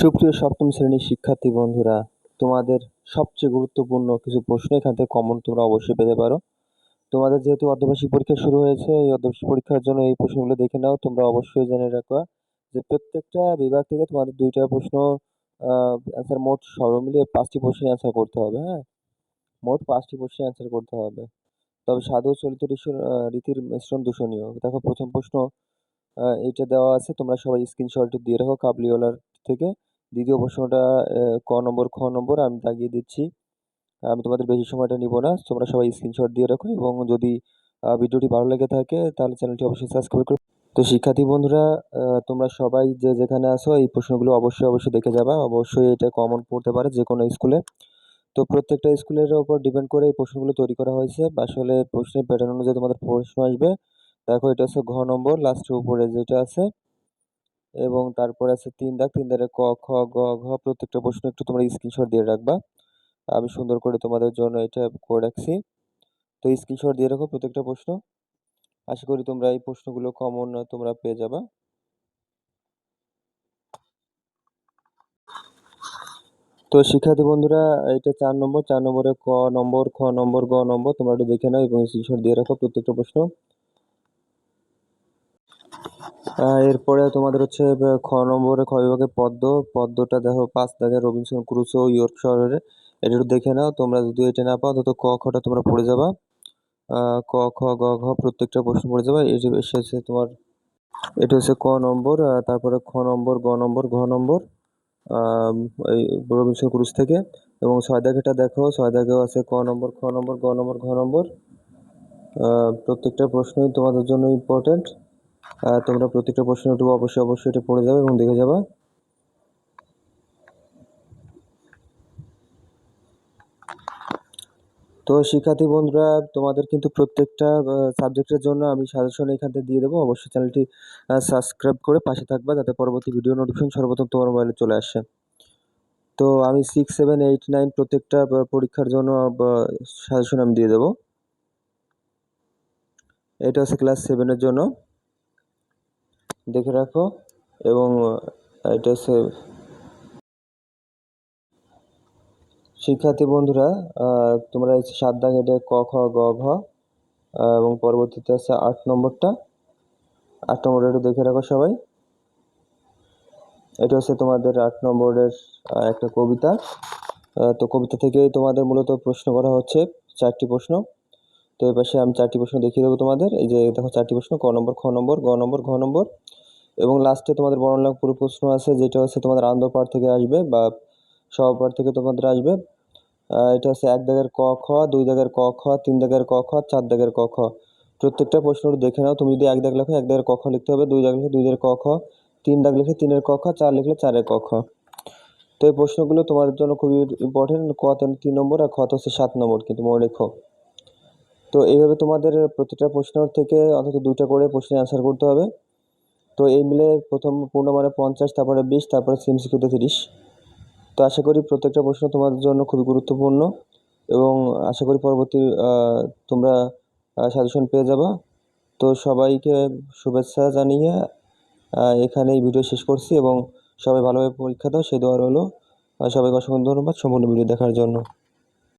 সুপ্রিয় সপ্তম শ্রেণির শিক্ষার্থী বন্ধুরা, তোমাদের সবচেয়ে গুরুত্বপূর্ণ কিছু প্রশ্ন এখান থেকে কমন তোমরা অবশ্যই পেতে পারো। তোমাদের যেহেতু অর্ধবার্ষিক পরীক্ষা শুরু হয়েছে, এই অর্ধবার্ষিক পরীক্ষার জন্য এই প্রশ্নগুলো দেখে নাও, তোমরা অবশ্যই জেনে রাখো যে প্রত্যেকটা বিভাগ থেকে তোমাদের দুইটা প্রশ্ন অ্যান্সার মোট সর্ব মিলিয়ে পাঁচটি প্রশ্নের অ্যান্সার করতে হবে হ্যাঁ? মোট পাঁচটি প্রশ্নের অ্যান্সার করতে হবে। তবে সাধু চলিত রীতির মিশ্রণ দূষণীয়। দেখো, প্রথম প্রশ্ন এইটা দেওয়া আছে, তোমরা সবাই স্ক্রিনশট দিয়ে রাখো, কাবলিওয়ালার থেকে। দ্বিতীয় প্রশ্নটা ক নম্বর, খ নম্বর আমি দাগিয়ে দিচ্ছি। আমি তোমাদের বেশি সময়টা নিব না। তোমরা সবাই স্ক্রিনশট দিয়ে রাখো এবং যদি ভিডিওটি ভালো লেগে থাকে তাহলে চ্যানেলটি অবশ্যই সাবস্ক্রাইব করো। তো শিক্ষার্থী বন্ধুরা তোমরা সবাই যে যেখানে আসো এই প্রশ্নগুলো অবশ্যই অবশ্যই দেখে যাবা। অবশ্যই এটা কমন পড়তে পারে যে কোনো স্কুলে তো প্রত্যেকটা স্কুলের ওপর ডিপেন্ড করে এই প্রশ্নগুলো তৈরি করা হয়েছে। আসলে প্রশ্নের প্যাটার্ন অনুযায়ী তোমাদের প্রশ্ন আসবে। দেখো এটা হচ্ছে ঘ নম্বর লাস্টের উপরে যেটা আছে। এবং তারপরে আছে তিন দাগ। তিন দাগে ক, খ, গ, ঘ প্রত্যেকটা প্রশ্ন একটু তোমরা স্ক্রিনশট দিয়ে রাখবা। আমি সুন্দর করে তোমাদের জন্য এটা করে রাখছি। তো স্ক্রিনশট দিয়ে রাখো প্রত্যেকটা প্রশ্ন। আশা করি তোমরা এই প্রশ্নগুলো কমন তোমরা পেয়ে যাবা। তো শিক্ষার্থী বন্ধুরা, এটা চার নম্বর। চার নম্বরে ক নম্বর, খ নম্বর, গ নম্বর তোমরা একটু দেখে নাও এবং স্ক্রিনশট দিয়ে রাখো প্রত্যেকটা প্রশ্ন। এরপরে তোমাদের হচ্ছে খ নম্বরে খ বিভাগে পদ্ম। পদ্মটা দেখো, পাঁচ দাগে রবিনসন ক্রুসো ইয়র্ক শহরে এটা একটু দেখে নাও, তোমরা যদি এটা না পাও তো ক খটা তোমরা পড়ে যাবা। ক, খ, গ, ঘ প্রত্যেকটা প্রশ্ন পড়ে যাবা। যে এসেছে তোমার, এটা হচ্ছে ক নম্বর তারপরে খ নম্বর, গ নম্বর, ঘ নম্বর এই রবিনসন ক্রুজ থেকে। এবং ছয় দাগেটা দেখো, ছয় দাগেও আছে ক নম্বর, খ নম্বর, গ নম্বর, ঘ নম্বর। প্রত্যেকটা প্রশ্নই তোমাদের জন্য ইম্পর্টেন্ট তোমরা প্রত্যেকটা প্রশ্ন একটু অবশ্যই অবশ্যই এটা পড়ে যাবে এবং দেখে যাবা। তো শিক্ষার্থী বন্ধুরা, তোমাদের কিন্তু প্রত্যেকটা সাবজেক্টের জন্য আমি সাজেশন এখান থেকে দিয়ে দেবো। অবশ্যই চ্যানেলটি সাবস্ক্রাইব করে পাশে থাকবা যাতে পরবর্তী ভিডিও নোটিফিকেশন সর্বপ্রথম তোমার মোবাইলে চলে আসে। তো আমি সিক্স সেভেন এইট নাইন প্রত্যেকটা পরীক্ষার জন্য সাজেশন আমি দিয়ে দেবো। এটা হচ্ছে ক্লাস সেভেনের জন্য। দেখে রাখো এবং এটা হচ্ছে শিক্ষার্থী বন্ধুরা তোমরা সাত দাগ এটা ক, খ, গ, ঘ এবং পরবর্তীতে আছে আট নম্বরটা। আট নম্বরটা একটু দেখে রাখো সবাই। এটা হচ্ছে তোমাদের আট নম্বরের একটা কবিতা। তো কবিতা থেকেই তোমাদের মূলত প্রশ্ন করা হচ্ছে, চারটি প্রশ্ন। তো এ পাশে আমি চারটি প্রশ্ন দেখিয়ে দেবো তোমাদের। এই যে দেখো চারটি প্রশ্ন, ক নম্বর, খ নম্বর, গ নম্বর, ঘ নম্বর। এবং লাস্টে তোমাদের বর্ণনা পুরো প্রশ্ন আছে, যেটা হচ্ছে তোমাদের আন্দোপার থেকে আসবে বা সহপার থেকে তোমাদের আসবে। এটা হচ্ছে এক দাগের ক, খ, দুই দাগের ক, খ, তিন দাগের ক, খ, চার দাগের ক, খ। প্রত্যেকটা প্রশ্ন দেখে নাও, তুমি যদি এক দাগ লেখো, এক দাগের ক, খ লিখতে হবে, দুই দাগ লিখে দুই দাগের ক, খ, তিন দাগ লিখে তিনের ক, খ, চার লিখলে চারের ক, খ। তো এই প্রশ্নগুলো তোমাদের জন্য খুবই ইম্পর্টেন্ট ক তিন নম্বর আর খ হচ্ছে সাত নম্বর, কিন্তু মনে রেখো। তো এইভাবে তোমাদের প্রতিটা প্রশ্ন থেকে অন্তত দুইটা করে প্রশ্নের অ্যান্সার করতে হবে। তো এই মিলে প্রথম পূর্ণ মানে পঞ্চাশ, তারপরে বিশ, তারপরে সিমসিকিউতে তিরিশ। তো আশা করি প্রত্যেকটা প্রশ্ন তোমাদের জন্য খুবই গুরুত্বপূর্ণ এবং আশা করি পরবর্তী তোমরা সাজেশন পেয়ে যাবা। তো সবাইকে শুভেচ্ছা জানিয়ে এখানে এই ভিডিও শেষ করছি এবং সবাই ভালোভাবে পরীক্ষা দাও। সেই দেওয়া রইল। সবাইকে অসংখ্য ধন্যবাদ। সম্পূর্ণ ভিডিও দেখার জন্য।